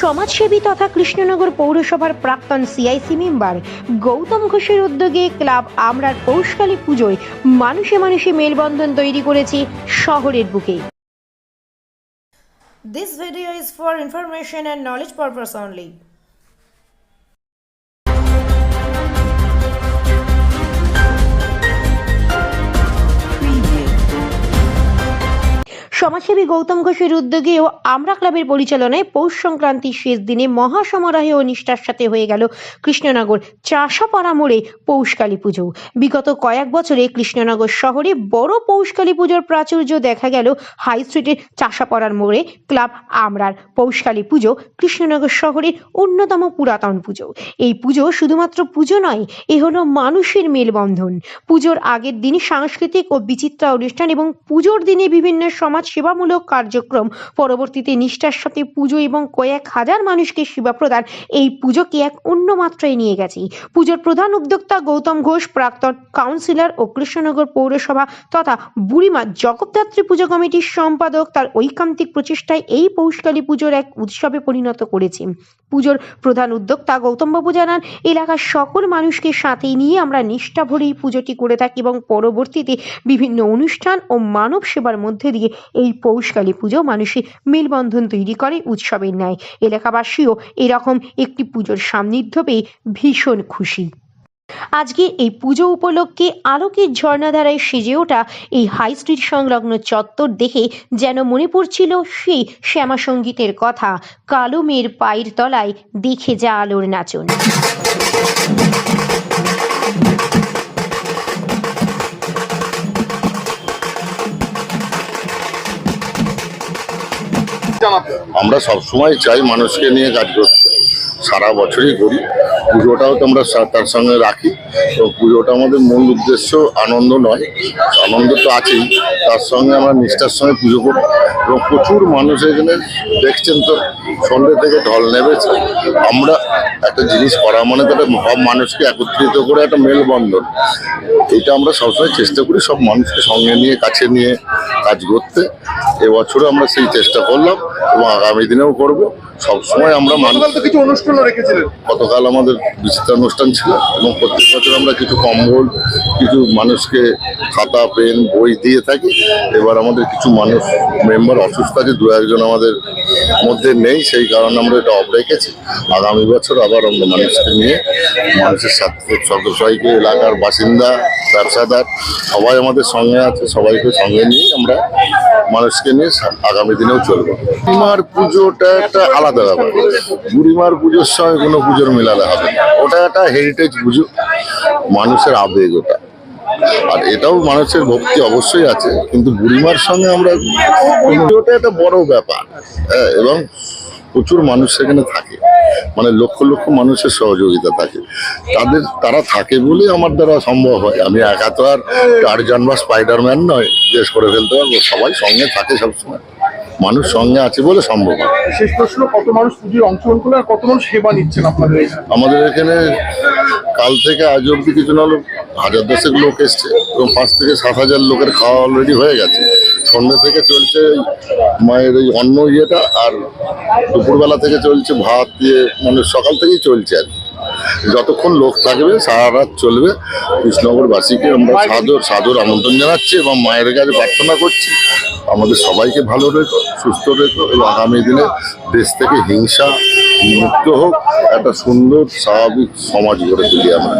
সমাজসেবী তথা কৃষ্ণনগর পৌরসভার প্রাক্তন সিআইসি মেম্বার গৌতম ঘোষের উদ্যোগে ক্লাব আমরার পৌষকালী পুজোয় মানুষে মানুষে মেলবন্ধন তৈরি করেছে শহরের বুকে This video is for information and knowledge purpose only. সমাজসেবী গৌতম ঘোষের উদ্যোগে ও আমরা ক্লাবের পরিচালনায় পৌষ সংক্রান্তির শেষ দিনে মহাসমারোহে ও নিষ্ঠার সাথে হয়ে গেল কৃষ্ণনগর চাষাপাড়া মোড়ে পৌষকালী পুজো। বিগত কয়েক বছরে কৃষ্ণনগর শহরে বড় পৌষকালী পুজোর প্রাচুর্য দেখা গেল হাই স্ট্রিটের চাষাপাড়ার মোড়ে ক্লাব আমরার পৌষকালী পুজো কৃষ্ণনগর শহরের অন্যতম পুরাতন পুজো। এই পুজো শুধুমাত্র পুজো নয়, এ হলো মানুষের মেলবন্ধন। পুজোর আগের দিন সাংস্কৃতিক ও বিচিত্রা অনুষ্ঠান এবং পুজোর দিনে বিভিন্ন সমাজ সেবামূলক কার্যক্রম। পরবর্তীতে নিষ্ঠার সাথে পুজো এবং কয়েক হাজার মানুষকে সেবা প্রদান, এই পুজোকে এক অন্য মাত্রায় নিয়ে গেছে। পুজোর প্রধান উদ্যোক্তা গৌতম ঘোষ, প্রাক্তন কাউন্সিলর ও কৃষ্ণনগর পৌরসভা তথা বুড়িমা জগদ্ধাত্রী পুজো কমিটির সম্পাদক তার ঐকান্তিক প্রচেষ্টায় এই পৌষকালী পুজোর এক উৎসবে পরিণত করেছে। পুজোর প্রধান উদ্যোক্তা গৌতমবাবু জানান, এলাকার সকল মানুষকে সাথে নিয়ে আমরা নিষ্ঠা ভরে এই পুজোটি করে থাকি এবং পরবর্তীতে বিভিন্ন অনুষ্ঠান ও মানব সেবার মধ্যে দিয়ে এই পৌষকালী পুজো মানুষের মেলবন্ধন তৈরি করে উৎসবের ন্যায়। এলাকাবাসীও এরকম একটি পুজোর সান্নিধ্য পেয়ে ভীষণ খুশি। আজকে এই পুজো উপলক্ষে আলোকের ঝর্ণাধারায় সেজে ওঠা এই হাই স্ট্রিট সংলগ্ন চত্বর দেখে যেন মনে পড়ছিল সেই শ্যামা সঙ্গীতের কথা। কালো মেয়ের পায়ের তলায় দেখে যা আলোর নাচন। আমরা সবসময় চাই মানুষকে নিয়ে কাজ করতে। সারা বছরই করি। পুজোটাও তো আমরা তার সঙ্গে রাখি। তো পুজোটা আমাদের মূল উদ্দেশ্য আনন্দ নয়। আনন্দ তো আছেই। তার সঙ্গে আমরা নিষ্ঠার সঙ্গে পুজো করি। এবং প্রচুর মানুষ এখানে দেখছেন তো সন্ধ্যে থেকে ঢল নেমেছে। আমরা একটা জিনিস করা মানে তো সব মানুষকে একত্রিত করে একটা মেলবন্ধন। এটা আমরা সবসময় চেষ্টা করি সব মানুষকে সঙ্গে নিয়ে, কাছে নিয়ে কাজ করতে। এবছরও আমরা সেই চেষ্টা করলাম। এবং আগামী দিনেও করব। সবসময় আমরা গতকাল তো কিছু অনুষ্ঠানও রেখেছিলেন। গতকাল আমাদের বিচিত্র অনুষ্ঠান ছিল এবং প্রত্যেক বছর আমরা কিছু কম্বল কিছু মানুষকে খাতা পেন বই দিয়ে থাকি। এবার আমাদের কিছু মানুষ মেম্বার অসুস্থ আছে দু একজন আমাদের মধ্যে নেই সেই কারণে আমরা এটা অফ রেখেছি। আগামী বছর আবার আমরা মানুষকে নিয়ে মানুষের সাথে এলাকার বাসিন্দা ব্যবসাদার সবাই আমাদের সঙ্গে আছে সবাইকে সঙ্গে নিয়ে আমরা মানুষকে নিয়ে আগামী দিনেও চলবো। বুড়িমার পুজোটা একটা আলাদা ব্যাপার। বুড়িমার পুজোর সঙ্গে কোনো পুজোর মেলালে হবে ওটা একটা হেরিটেজ পুজো। মানুষের আবেগ ওটা। আর এটাও মানুষের ভক্তি অবশ্যই আছে কিন্তু বুড়িমার সঙ্গে আমরা পুজোটা একটা বড় ব্যাপার। হ্যাঁ, এবং প্রচুর মানুষ সেখানে থাকে। মানে লক্ষ লক্ষ মানুষের সহযোগিতা থাকে। তাদের তারা থাকে বলেই আমার দ্বারা সম্ভব হয়। আমি একা তো আর টারজান বা স্পাইডারম্যান নয় যে করে ফেলতে পারব। সবাই সঙ্গে থাকে সবসময়। মানুষ সঙ্গে আছে বলে সম্ভব হয়। শেষ প্রশ্ন কত মানুষ পুজোয় অংশগ্রহণ করলেন আর কত মানুষ সেবা নিচ্ছেন আপনাদের আমাদের এখানে কাল থেকে আজ অব্দি কিছু না হলো হাজার দশেক লোক এসছে এবং পাঁচ থেকে সাত হাজার লোকের খাওয়া অলরেডি হয়ে গেছে। সন্ধ্যে থেকে চলছে মায়ের ওই অন্ন ইয়েটা আর দুপুরবেলা থেকে চলছে ভাত দিয়ে মানে সকাল থেকেই চলছে আর কি। যতক্ষণ লোক থাকবে সারা রাত চলবে কৃষ্ণনগরবাসীকে আমরা সাদর সাদর আমন্ত্রণ জানাচ্ছি এবং মায়ের কাছে প্রার্থনা করছি আমাদের সবাইকে ভালো রেখো সুস্থ রেখো এবং আগামী দিনে দেশ থেকে হিংসা মুক্ত হোক একটা সুন্দর স্বাভাবিক সমাজ গড়ে তুলি আমরা